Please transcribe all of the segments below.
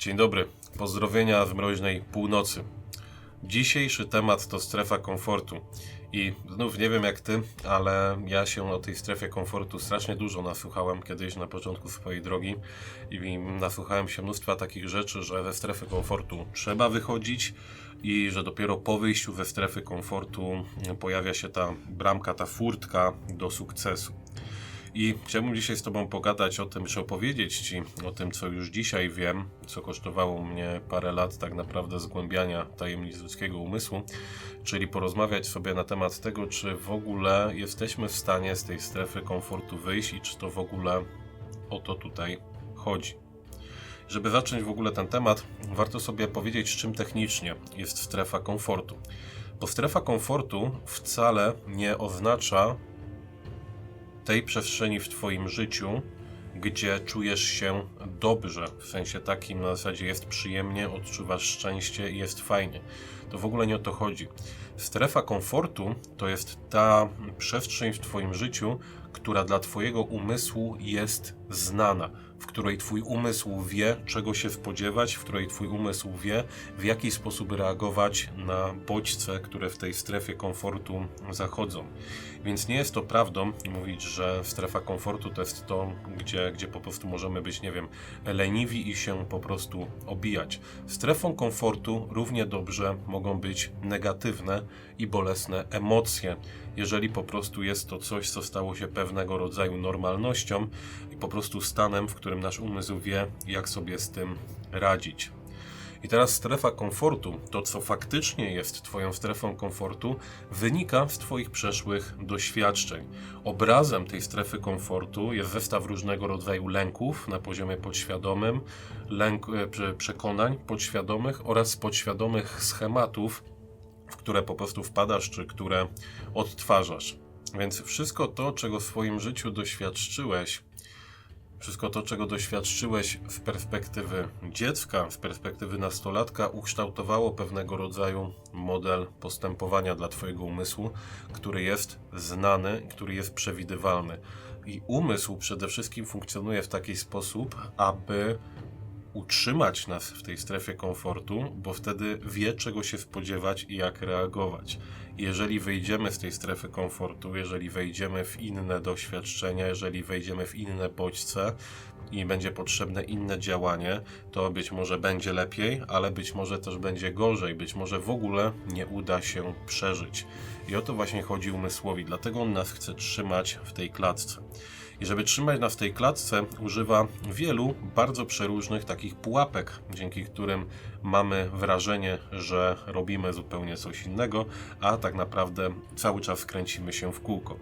Dzień dobry, pozdrowienia z mroźnej północy. Dzisiejszy temat to strefa komfortu. I znów nie wiem jak ty, ale ja się o tej strefie komfortu strasznie dużo nasłuchałem kiedyś na początku swojej drogi i nasłuchałem się mnóstwa takich rzeczy, że ze strefy komfortu trzeba wychodzić i że dopiero po wyjściu ze strefy komfortu pojawia się ta bramka, ta furtka do sukcesu. I chciałbym dzisiaj z Tobą pogadać o tym, czy opowiedzieć Ci o tym, co już dzisiaj wiem, co kosztowało mnie parę lat tak naprawdę zgłębiania tajemnic ludzkiego umysłu, czyli porozmawiać sobie na temat tego, czy w ogóle jesteśmy w stanie z tej strefy komfortu wyjść i czy to w ogóle o to tutaj chodzi. Żeby zacząć w ogóle ten temat, warto sobie powiedzieć, czym technicznie jest strefa komfortu. Bo strefa komfortu wcale nie oznacza tej przestrzeni w Twoim życiu, gdzie czujesz się dobrze, w sensie takim na zasadzie jest przyjemnie, odczuwasz szczęście i jest fajnie. To w ogóle nie o to chodzi. Strefa komfortu to jest ta przestrzeń w Twoim życiu, która dla Twojego umysłu jest znana, w której Twój umysł wie, czego się spodziewać, w której Twój umysł wie, w jaki sposób reagować na bodźce, które w tej strefie komfortu zachodzą. Więc nie jest to prawdą mówić, że strefa komfortu to jest to, gdzie, gdzie po prostu możemy być, nie wiem, leniwi i się po prostu obijać. Strefą komfortu równie dobrze mogą być negatywne i bolesne emocje, jeżeli po prostu jest to coś, co stało się pewnego rodzaju normalnością i po prostu stanem, w którym nasz umysł wie, jak sobie z tym radzić. I teraz strefa komfortu, to co faktycznie jest Twoją strefą komfortu, wynika z Twoich przeszłych doświadczeń. Obrazem tej strefy komfortu jest zestaw różnego rodzaju lęków na poziomie podświadomym, lęk, e, przekonań podświadomych oraz podświadomych schematów, w które po prostu wpadasz, czy które odtwarzasz. Więc wszystko to, czego w swoim życiu doświadczyłeś, wszystko to, czego doświadczyłeś z perspektywy dziecka, z perspektywy nastolatka, ukształtowało pewnego rodzaju model postępowania dla Twojego umysłu, który jest znany, który jest przewidywalny. I umysł przede wszystkim funkcjonuje w taki sposób, aby utrzymać nas w tej strefie komfortu, bo wtedy wie, czego się spodziewać i jak reagować. Jeżeli wejdziemy z tej strefy komfortu, jeżeli wejdziemy w inne doświadczenia, jeżeli wejdziemy w inne bodźce i będzie potrzebne inne działanie, to być może będzie lepiej, ale być może też będzie gorzej, być może w ogóle nie uda się przeżyć. I o to właśnie chodzi umysłowi, dlatego on nas chce trzymać w tej klatce. I żeby trzymać nas w tej klatce, używa wielu bardzo przeróżnych takich pułapek, dzięki którym mamy wrażenie, że robimy zupełnie coś innego, a tak naprawdę cały czas kręcimy się w kółko.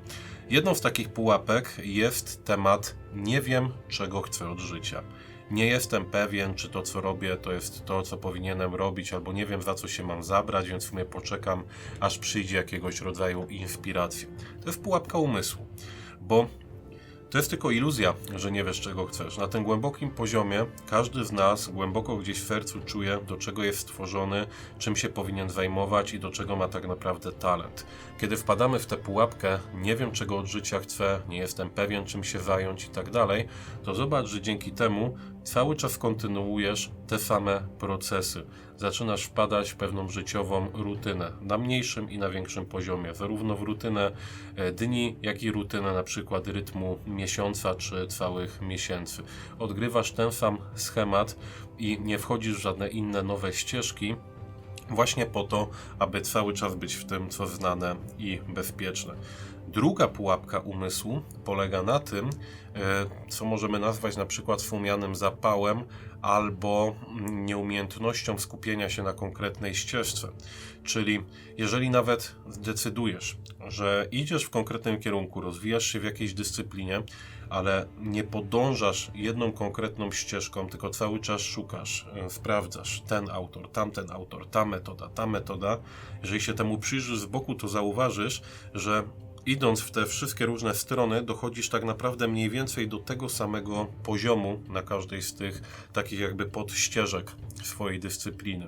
Jedną z takich pułapek jest temat nie wiem, czego chcę od życia. Nie jestem pewien, czy to, co robię, to jest to, co powinienem robić, albo nie wiem, za co się mam zabrać, więc w sumie poczekam, aż przyjdzie jakiegoś rodzaju inspiracja. To jest pułapka umysłu, bo to jest tylko iluzja, że nie wiesz czego chcesz. Na tym głębokim poziomie każdy z nas głęboko gdzieś w sercu czuje, do czego jest stworzony, czym się powinien zajmować i do czego ma tak naprawdę talent. Kiedy wpadamy w tę pułapkę, nie wiem czego od życia chcę, nie jestem pewien czym się zająć i tak dalej, to zobacz, że dzięki temu cały czas kontynuujesz te same procesy. Zaczynasz wpadać w pewną życiową rutynę na mniejszym i na większym poziomie, zarówno w rutynę e, dni, jak i rutynę na przykład rytmu miesiąca czy całych miesięcy. Odgrywasz ten sam schemat i nie wchodzisz w żadne inne nowe ścieżki, właśnie po to, aby cały czas być w tym, co znane i bezpieczne. Druga pułapka umysłu polega na tym, e, co możemy nazwać na przykład wspomnianym zapałem albo nieumiejętnością skupienia się na konkretnej ścieżce. Czyli jeżeli nawet zdecydujesz, że idziesz w konkretnym kierunku, rozwijasz się w jakiejś dyscyplinie, ale nie podążasz jedną konkretną ścieżką, tylko cały czas szukasz, e, sprawdzasz ten autor, tamten autor, ta metoda, ta metoda. Jeżeli się temu przyjrzysz z boku, to zauważysz, że idąc w te wszystkie różne strony, dochodzisz tak naprawdę mniej więcej do tego samego poziomu na każdej z tych takich jakby podścieżek swojej dyscypliny.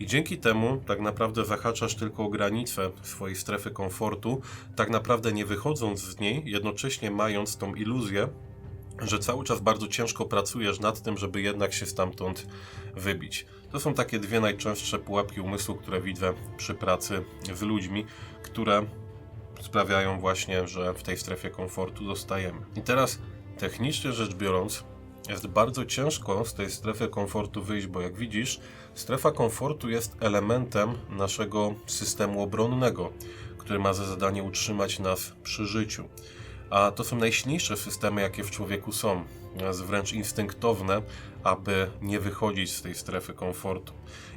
I dzięki temu tak naprawdę zahaczasz tylko o granicę swojej strefy komfortu, tak naprawdę nie wychodząc z niej, jednocześnie mając tą iluzję, że cały czas bardzo ciężko pracujesz nad tym, żeby jednak się stamtąd wybić. To są takie dwie najczęstsze pułapki umysłu, które widzę przy pracy z ludźmi, które sprawiają właśnie, że w tej strefie komfortu zostajemy. I teraz, technicznie rzecz biorąc, jest bardzo ciężko z tej strefy komfortu wyjść, bo jak widzisz, strefa komfortu jest elementem naszego systemu obronnego, który ma za zadanie utrzymać nas przy życiu. A to są najsilniejsze systemy, jakie w człowieku są. Jest wręcz instynktowne, aby nie wychodzić z tej strefy komfortu.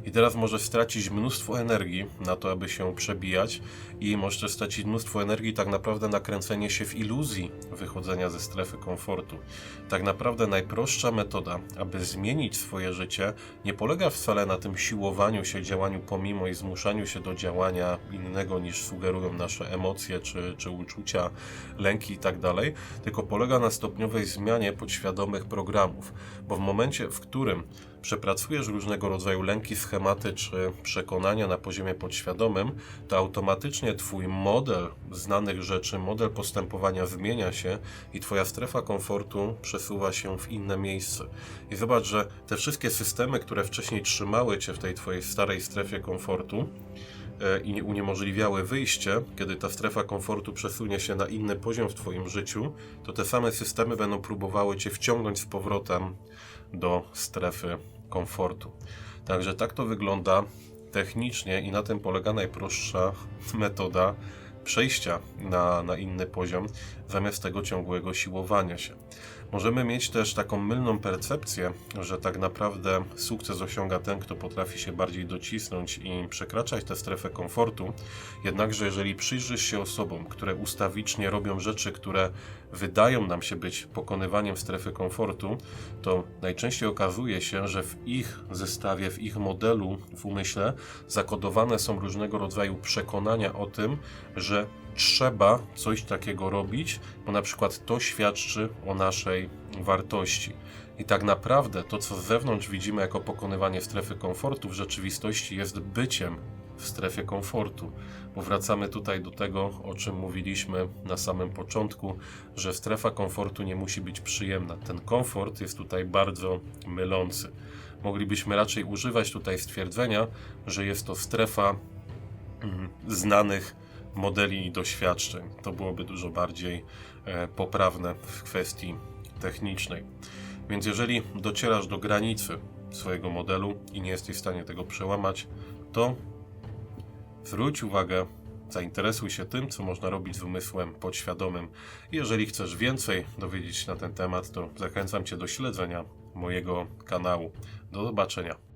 I teraz możesz stracić mnóstwo energii na to, aby się przebijać, i możesz stracić mnóstwo energii tak naprawdę na kręcenie się w iluzji wychodzenia ze strefy komfortu. Tak naprawdę najprostsza metoda, aby zmienić swoje życie, nie polega wcale na tym siłowaniu się, działaniu pomimo i zmuszaniu się do działania innego niż sugerują nasze emocje czy, czy uczucia, lęki itd., tylko polega na stopniowej zmianie podświadomych programów, bo w momencie, w którym przepracujesz różnego rodzaju lęki, schematy czy przekonania na poziomie podświadomym, to automatycznie Twój model znanych rzeczy, model postępowania zmienia się i Twoja strefa komfortu przesuwa się w inne miejsce. I zobacz, że te wszystkie systemy, które wcześniej trzymały Cię w tej Twojej starej strefie komfortu, i uniemożliwiały wyjście, kiedy ta strefa komfortu przesunie się na inny poziom w Twoim życiu, to te same systemy będą próbowały Cię wciągnąć z powrotem do strefy komfortu. Także tak to wygląda technicznie i na tym polega najprostsza metoda przejścia na, na inny poziom, zamiast tego ciągłego siłowania się. Możemy mieć też taką mylną percepcję, że tak naprawdę sukces osiąga ten, kto potrafi się bardziej docisnąć i przekraczać tę strefę komfortu. Jednakże, jeżeli przyjrzysz się osobom, które ustawicznie robią rzeczy, które wydają nam się być pokonywaniem strefy komfortu, to najczęściej okazuje się, że w ich zestawie, w ich modelu, w umyśle zakodowane są różnego rodzaju przekonania o tym, że trzeba coś takiego robić, bo na przykład to świadczy o naszej wartości. I tak naprawdę to, co z zewnątrz widzimy jako pokonywanie strefy komfortu, w rzeczywistości jest byciem w strefie komfortu. Bo wracamy tutaj do tego, o czym mówiliśmy na samym początku, że strefa komfortu nie musi być przyjemna. Ten komfort jest tutaj bardzo mylący. Moglibyśmy raczej używać tutaj stwierdzenia, że jest to strefa mm, znanych modeli i doświadczeń. To byłoby dużo bardziej e, poprawne w kwestii technicznej. Więc jeżeli docierasz do granicy swojego modelu i nie jesteś w stanie tego przełamać, to zwróć uwagę, zainteresuj się tym, co można robić z umysłem podświadomym. Jeżeli chcesz więcej dowiedzieć się na ten temat, to zachęcam Cię do śledzenia mojego kanału. Do zobaczenia.